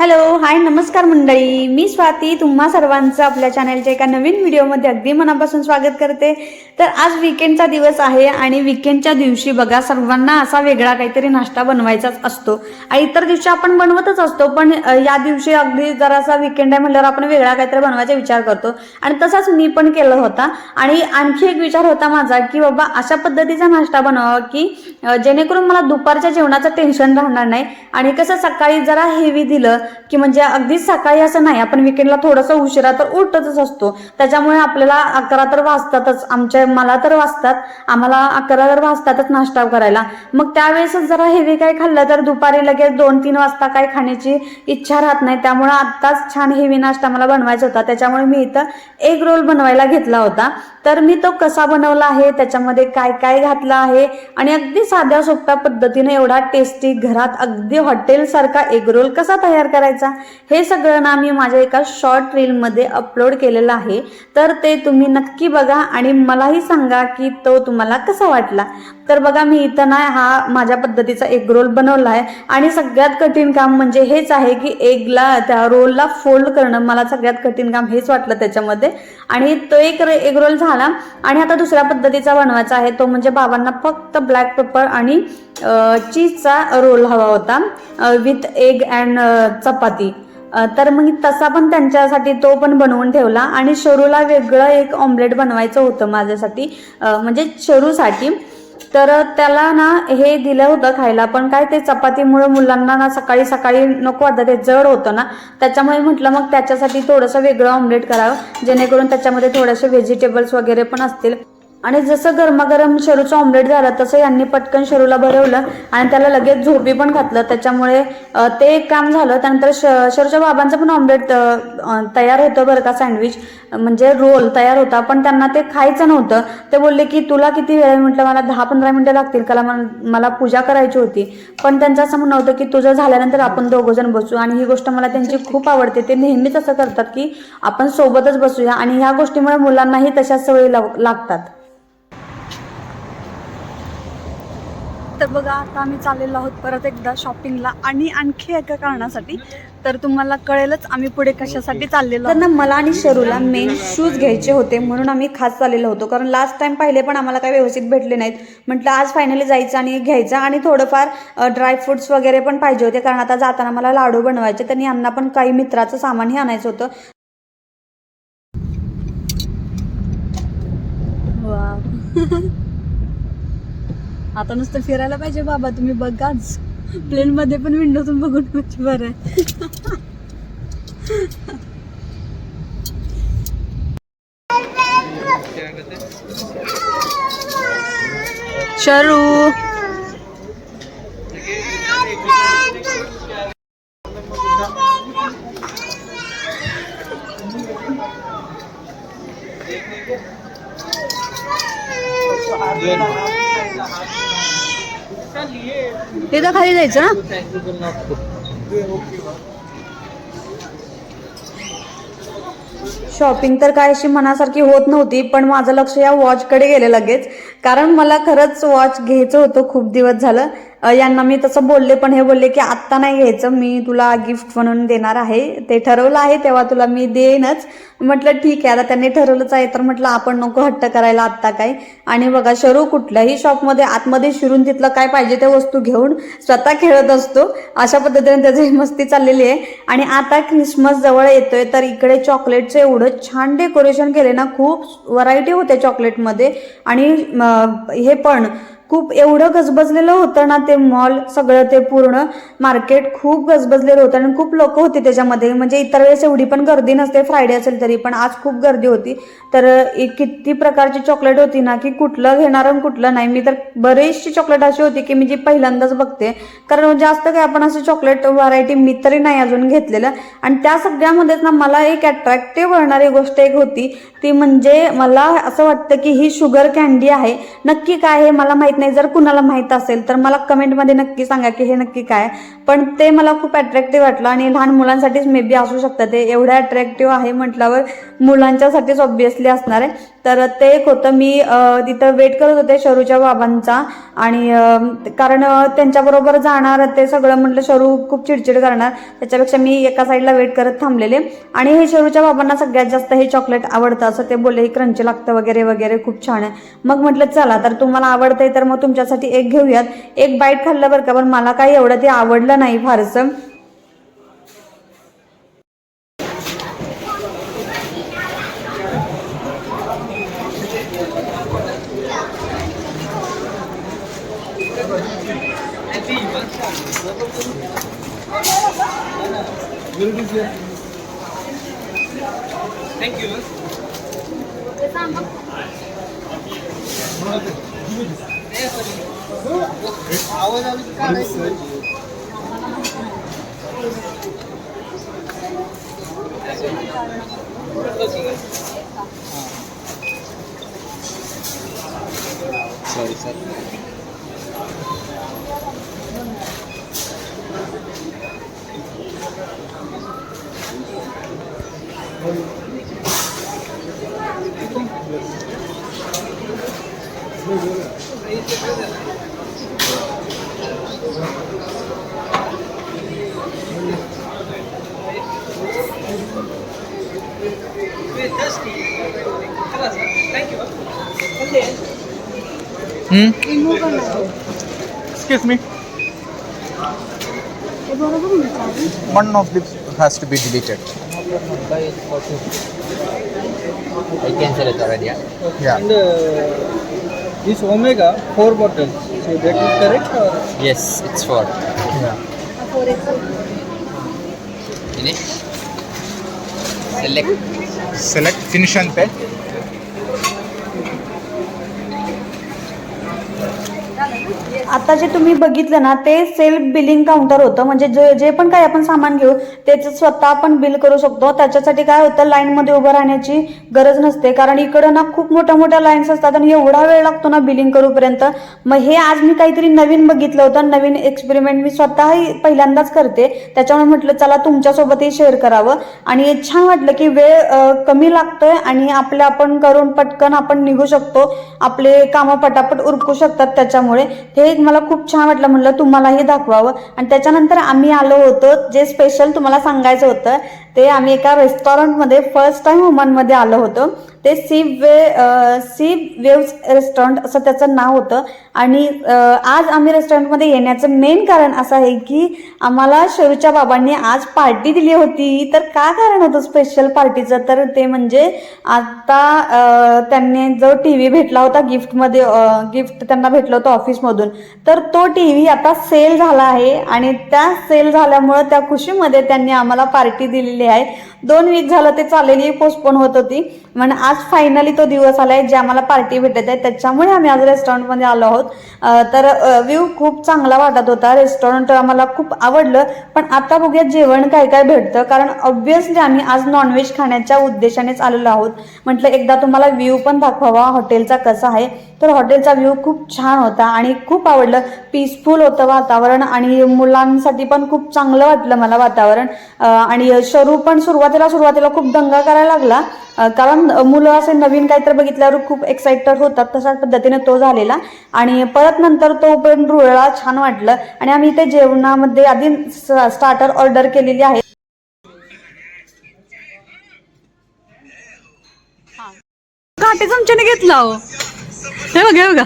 Hello hi नमस्कार मंडळी. मी स्वाती तुम्हा सर्वांचं आपल्या चॅनलच्या एका नवीन व्हिडिओमध्ये अगदी मनापासून स्वागत करते. तर आज विकेंडचा दिवस आहे आणि विकेंडच्या दिवशी बघा सर्वांना असा वेगळा काहीतरी नाश्ता बनवायचाच असतो. आणि इतर दिवशी आपण बनवतच असतो पण या दिवशी अगदी जरासा विकेंड आहे म्हटल्यावर आपण वेगळा काहीतरी बनवायचा विचार करतो. आणि तसाच मी पण केला होता. आणि आणखी एक विचार होता माझा की बाबा अशा पद्धतीचा नाश्ता बनवावा की जेणेकरून मला दुपारच्या जेवणाचं टेन्शन राहणार नाही. आणि कसं सकाळी जरा हेवी दिलं की म्हणजे अगदीच सकाळी असं नाही आपण विकेंडला थोडासा उशिरा तर उठतच असतो. त्याच्यामुळे आपल्याला अकरा तर वाजतातच. आमच्या मला तर वाजतात. आम्हाला अकरा तर वाजतातच नाश्ता करायला. मग त्यावेळेसच जरा हेवी काय खाल्लं तर दुपारी लगेच दोन तीन वाजता काय खाण्याची इच्छा राहत नाही. त्यामुळे आत्ताच छान हेवी नाश्ता मला बनवायचा होता. त्याच्यामुळे मी इथं एग रोल बनवायला घेतला होता. तर मी तो कसा बनवला आहे त्याच्यामध्ये काय काय घातलं आहे आणि अगदी साध्या सोप्या पद्धतीने एवढा टेस्टी घरात अगदी हॉटेलसारखा एग रोल कसा तयार करायचा हे सगळं ना मी माझ्या एका शॉर्ट रीलमध्ये अपलोड केलेलं आहे. तर ते तुम्ही नक्की बघा आणि मलाही सांगा की तो तुम्हाला कसा वाटला. तर बघा मी इथं ना हा माझ्या पद्धतीचा एग रोल बनवला आहे आणि सगळ्यात कठीण काम म्हणजे हेच आहे की एगला त्या रोलला फोल्ड करणं. मला सगळ्यात कठीण काम हेच वाटलं त्याच्यामध्ये. आणि तो एक एग रोल झाला आणि आता दुसऱ्या पद्धतीचा बनवायचा आहे. तो म्हणजे बाबांना फक्त ब्लॅक पेपर आणि चीजचा रोल हवा होता विथ एग अँड चपाती. तर मग तसा पण त्यांच्यासाठी तो पण बनवून ठेवला. आणि शरूला वेगळं एक ऑमलेट बनवायचं होतं माझ्यासाठी. म्हणजे शरूसाठी. तर त्याला ना हे दिलं होतं खायला पण काय ते चपातीमुळे मुलांना ना सकाळी सकाळी नको आता ते जड होतं ना. त्याच्यामुळे म्हटलं मग त्याच्यासाठी थोडंसं वेगळं ऑमलेट करावं जेणेकरून त्याच्यामध्ये थोडेसे व्हेजिटेबल्स वगैरे पण असतील. आणि जसं गरमागरम शरूचं ऑमलेट झालं तसं यांनी पटकन शरूला भरवलं आणि त्याला लगेच झोपी पण घातलं. त्याच्यामुळे ते एक काम झालं. त्यानंतर श शरूच्या बाबांचं पण ऑमलेट तयार होतं बरं का सँडविच म्हणजे रोल तयार होता पण त्यांना ते खायचं नव्हतं. ते बोलले की तुला किती वेळ म्हटलं मला दहा पंधरा मिनटं लागतील. कारण मला- मला पूजा करायची होती. पण त्यांचं असं म्हणणं होतं की तुझं झाल्यानंतर आपण दोघं जण बसू. आणि ही गोष्ट मला त्यांची खूप आवडते. ते नेहमीच असं करतात की आपण सोबतच बसूया. आणि ह्या गोष्टीमुळे मुलांनाही तशाच सवयी लाव- लागतात. तर बघा आता आम्ही चाललेलो आहोत परत एकदा शॉपिंगला आणि आणखी एका कारणासाठी तर तुम्हाला कळेलच आम्ही पुढे कशासाठी चाललेलो तर ना मला आणि शरूला मेन शूज घ्यायचे होते म्हणून आम्ही खास चाललेलो होतो. कारण लास्ट टाइम पाहिले पण आम्हाला काही व्यवस्थित भेटले नाहीत. म्हटलं आज फायनली जायचं आणि घ्यायचं आणि थोडंफार ड्रायफ्रुट्स वगैरे पण पाहिजे होते. कारण आता जाताना मला लाडू बनवायचे त्यांनी यांना पण काही मित्राचं सामानही आणायचं होतं. आता नुसतं फिरायला पाहिजे बाबा तुम्ही बघाच प्लेन मध्ये पण विंडोतून बघून म्हणजे बरं आहे. शरू. तिथं खाली जायचं ना शॉपिंग तर काय अशी मनासारखी होत नव्हती पण माझं लक्ष या वॉचकडे गेलं लगेच. कारण मला खरंच वॉच घ्यायचं होतं खूप दिवस झालं. यांना मी तसं बोलले पण हे बोलले की आत्ता नाही घ्यायचं मी तुला गिफ्ट म्हणून देणार आहे. ते ठरवलं आहे तेव्हा तुला मी देईनच. म्हटलं ठीक आहे आता त्यांनी ठरवलंच आहे तर म्हटलं आपण नको हट्ट करायला आत्ता काय. आणि बघा शरू कुठल्याही शॉपमध्ये आतमध्ये शिरून तिथलं काय पाहिजे त्या वस्तू घेऊन स्वतः खेळत असतो. अशा पद्धतीने त्याची मस्ती चाललेली आहे. आणि आता क्रिसमस जवळ येतोय तर इकडे चॉकलेटचं एवढं छान डेकोरेशन केले ना खूप व्हरायटी होते चॉकलेटमध्ये आणि हे पण खूप एवढं गजबजलेलं होतं ना ते मॉल सगळं ते पूर्ण. मार्केट खूप गजबजलेलं होतं आणि खूप लोक होती त्याच्यामध्ये. म्हणजे इतर वेळेस एवढी पण गर्दी नसते फ्रायडे असेल तरी पण. आज खूप गर्दी होती. तर किती प्रकारची चॉकलेट होती ना की कुठलं घेणार आणि कुठलं नाही. मी तर बरेचशी चॉकलेट अशी होती की मी जी पहिल्यांदाच बघते. कारण जास्त काय आपण असं चॉकलेट व्हरायटी मी तरी नाही अजून घेतलेलं. आणि त्या सगळ्यामध्येच ना मला एक अट्रॅक्टिव्ह होणारी गोष्ट एक होती. ती म्हणजे मला असं वाटतं की ही शुगर कॅन्डी आहे. नक्की काय हे मला माहीत नाही जर कुणाला माहीत असेल तर मला कमेंटमध्ये नक्की सांगा की हे नक्की काय पण ते मला खूप अट्रॅक्टिव्ह वाटलं आणि लहान मुलांसाठीच मे बी असू शकतं. ते एवढं अट्रॅक्टिव्ह आहे म्हटल्यावर मुलांच्यासाठीच ऑब्विसली असणार आहे. तर ते एक होतं मी तिथं वेट करत होते शरूच्या बाबांचा आणि कारण त्यांच्याबरोबर जाणार ते सगळं म्हटलं शरू खूप चिडचिड करणार. त्याच्यापेक्षा मी एका साईडला वेट करत थांबलेले. आणि हे शरूच्या बाबांना सगळ्यात जास्त हे चॉकलेट आवडतं. असं ते बोलले हे क्रंची लागतं वगैरे वगैरे खूप छान आहे. मग म्हटलं चला तर तुम्हाला आवडतंय तर मग तुमच्यासाठी एक घेऊयात. एक बाईट खाल्लं बरं का पण मला काही एवढं ते आवडलं नाही फारसं. Sorry sir Hmm? Excuse me. One of this has to be deleted. I cancel it already. Yeah? Yeah. Uh, this omega four bottles. So that is correct or Yes, it's. Yeah. Finish. Select. Select finish and pay. आता जे तुम्ही बघितलं ना ते self billing counter होतं म्हणजे जे जे पण काही आपण सामान घेऊ त्याचं स्वतः आपण बिल करू शकतो. त्याच्यासाठी काय होतं लाईनमध्ये उभं राहण्याची गरज नसते. कारण इकडं ना खूप मोठ्या मोठ्या लाईन्स असतात आणि एवढा वेळ लागतो ना बिलिंग करूपर्यंत. मग हे आज मी काहीतरी नवीन बघितलं होतं. नवीन एक्सपेरिमेंट मी स्वतःही पहिल्यांदाच करते. त्याच्यामुळे म्हटलं चला तुमच्यासोबतही शेअर करावं. आणि छान वाटलं की वेळ कमी लागतोय आणि आपलं आपण करून पटकन आपण निघू शकतो. आपले कामं पटापट उरकू शकतात त्याच्यामुळे. हे मला खूप छान वाटलं. म्हटलं तुम्हालाही दाखवावं. आणि त्याच्यानंतर आम्ही आलो होतो जे स्पेशल तुम्हाला सांगायचं होतं. ते आम्ही एका रेस्टॉरंटमध्ये फर्स्ट टाइम वुमनमध्ये आलो होतो. ते sea way sea waves restaurant असं त्याचं नाव होतं. आणि आज आम्ही रेस्टॉरंटमध्ये येण्याचं मेन कारण असं आहे की आम्हाला शरूच्या बाबांनी आज पार्टी दिली होती. तर काय कारण होतं स्पेशल पार्टीचं तर ते म्हणजे आता त्यांनी जो टी व्ही भेटला होता गिफ्टमध्ये गिफ्ट त्यांना भेटलं होतं ऑफिसमधून तर तो टी व्ही आता सेल झाला आहे. आणि त्या सेल झाल्यामुळं त्या खुशीमध्ये त्यांनी आम्हाला पार्टी दिलेली आहे दोन वीक झालं ते चाललेली पोस्टपोन होत होती. म्हणजे आज फायनली तो दिवस आलाय जे आम्हाला पार्टी भेटत आहे त्याच्यामुळे आम्ही आज रेस्टॉरंटमध्ये आलो आहोत. तर व्ह्यू खूप चांगला वाटत होता. रेस्टॉरंट आम्हाला खूप आवडलं. पण आता बघूया जेवण काय काय भेटतं. कारण ऑब्व्हियसली आम्ही आज नॉनव्हेज खाण्याच्या उद्देशानेच आलेलो आहोत. म्हटलं एकदा तुम्हाला व्ह्यू पण दाखवावा हॉटेलचा कसा आहे. तर हॉटेलचा व्ह्यू खूप छान होता आणि खूप आवडलं. पीसफुल होतं वातावरण आणि मुलांसाठी पण खूप चांगलं वाटलं मला वातावरण. आणि शरू पण सुरुवात सुरुवातीला सुरुवातीला खूप दंगा करायला लागला. कारण मुलं असे नवीन काहीतरी बघितल्यावर खूप एक्साइटेड होतात. तशाच पद्धतीने तो झालेला. आणि परत नंतर तो पण रुळला छान वाटलं. आणि आम्ही इथे जेवणामध्ये आधी स्टार्टर ऑर्डर केलेली आहे. काटे चमच्याने घेतला हो. हे बघा हे बघा.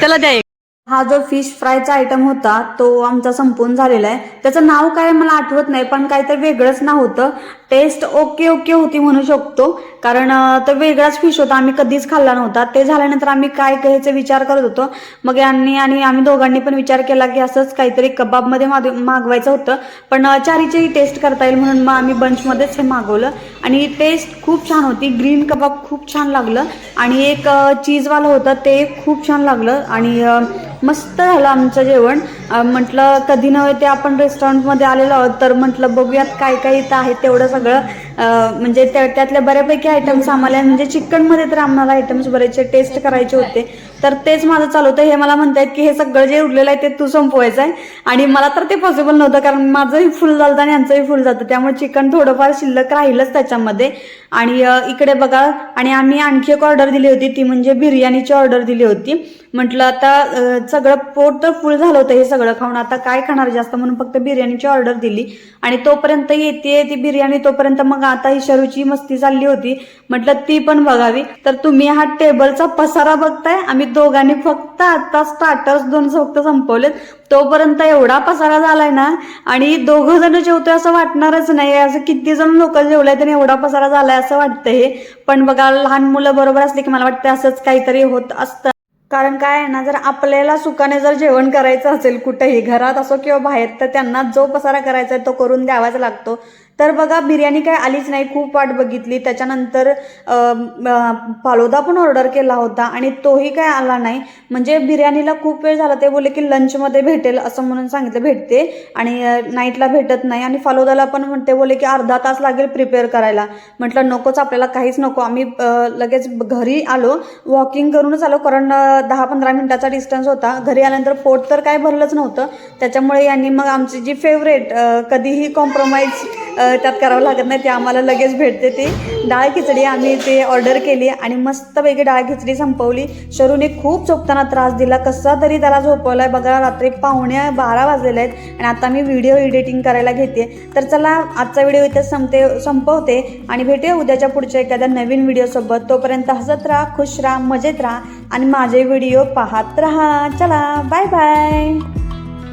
त्याला द्या हा जो फिश फ्रायचा आयटम होता तो आमचा संपून झालेला आहे. त्याचं नाव काय मला आठवत नाही पण काहीतरी वेगळंच नाव होतं. टेस्ट ओके ओके होती म्हणू शकतो. कारण तो वेगळाच फिश होता. आम्ही कधीच खाल्ला नव्हता. ते झाल्यानंतर आम्ही काय घ्यायचा विचार करत होतो. मग यांनी आणि आम्ही दोघांनी पण विचार केला की असंच काहीतरी कबाबमध्ये माग मागवायचं होतं. पण चारीचेही चारीचीही टेस्ट करता येईल म्हणून मग आम्ही बंचमध्येच हे मागवलं. आणि टेस्ट खूप छान होती. ग्रीन कबाब खूप छान लागलं. आणि एक चीजवालं होतं ते खूप छान लागलं. आणि मस्त झालं आमचं जेवण. म्हटलं कधी नव्हे ते आपण रेस्टॉरंटमध्ये आलेलो आहोत तर म्हटलं बघूयात काय काय इथं आहे तेवढं सगळं. म्हणजे त्या त्यातल्या बऱ्यापैकी आयटम्स आम्हाला म्हणजे चिकनमध्ये तर आम्हाला आयटम्स बरेचसे टेस्ट करायचे होते. तर तेच माझं चालू होतं. हे मला म्हणतायत की हे सगळं जे उरलेलं आहे ते तू संपवायचं आहे आणि मला तर ते पॉसिबल नव्हतं कारण माझंही फुल झालं आणि यांचंही फुल जातं त्यामुळे चिकन थोडंफार शिल्लक राहिलंच त्याच्यामध्ये. आणि इकडे बघा आणि आम्ही आणखी एक ऑर्डर दिली होती. ती म्हणजे बिर्याणीची ऑर्डर दिली होती. म्हटलं आता सगळं पोट तर फुल झालं होतं हे सगळं खाऊन. आता काय खाणार जास्त म्हणून फक्त बिर्याणीची ऑर्डर दिली. आणि तोपर्यंत येते ती बिर्याणी तोपर्यंत मग आता ही शरूची मस्ती चालली होती. म्हटलं ती पण बघावी. तर तुम्ही हा टेबलचा पसारा बघताय. आम्ही दोघांनी फक्त आता स्टार्टर्स दोन फक्त संपवलेत. तोपर्यंत एवढा पसारा झालाय ना आणि दोघं जण जेवतोय असं वाटणारच नाही. असं किती जण लोक जेवलाय आणि एवढा पसारा झालाय असं वाटतं हे. पण बघा लहान मुलं बरोबर असले की मला वाटतं असंच काहीतरी होत असतं. कारण काय आहे ना जर आपल्याला सुखाने जर जेवण करायचं असेल कुठेही घरात असो किंवा बाहेर तर त्यांना जो पसारा करायचा आहे तो करून द्यावाच लागतो. तर बघा बिर्याणी काय आलीच नाही. खूप वाट बघितली. त्याच्यानंतर अं, फालुदा पण ऑर्डर केला होता आणि तोही काय आला नाही. म्हणजे बिर्याणीला खूप वेळ झाला. ते बोलले की लंचमध्ये भेटेल असं म्हणून सांगितलं भेटते. आणि नाईटला भेटत नाही. आणि फालुदाला पण म्हणते बोलले की अर्धा तास लागेल प्रिपेअर करायला. म्हटलं नकोच आपल्याला काहीच नको. आम्ही लगेच घरी आलो. वॉकिंग करूनच आलो. कारण दहा पंधरा मिनिटाचा डिस्टन्स होता. घरी आल्यानंतर पोट तर काय भरलंच नव्हतं. त्याच्यामुळे यांनी मग आमची जी फेवरेट कधीही कॉम्प्रोमाइज त्यात करावं लागत नाही ते आम्हाला लगेच भेटते ती. डाळ खिचडी आम्ही ते ऑर्डर केली आणि मस्तपैकी डाळ खिचडी संपवली. शरूने खूप झोपताना त्रास दिला कसा तरी त्याला झोपवलाय. बघा रात्री पाहुणे बारा वाजलेले आहेत आणि आता मी व्हिडिओ एडिटिंग करायला घेते. तर चला आजचा व्हिडिओ इथे संपते संपवते आणि भेटूया उद्याच्या पुढच्या एखाद्या नवीन व्हिडिओसोबत तोपर्यंत हसत राहा खुश राहा मजेत राहा आणि माझे व्हिडिओ पाहत राहा. चला बाय बाय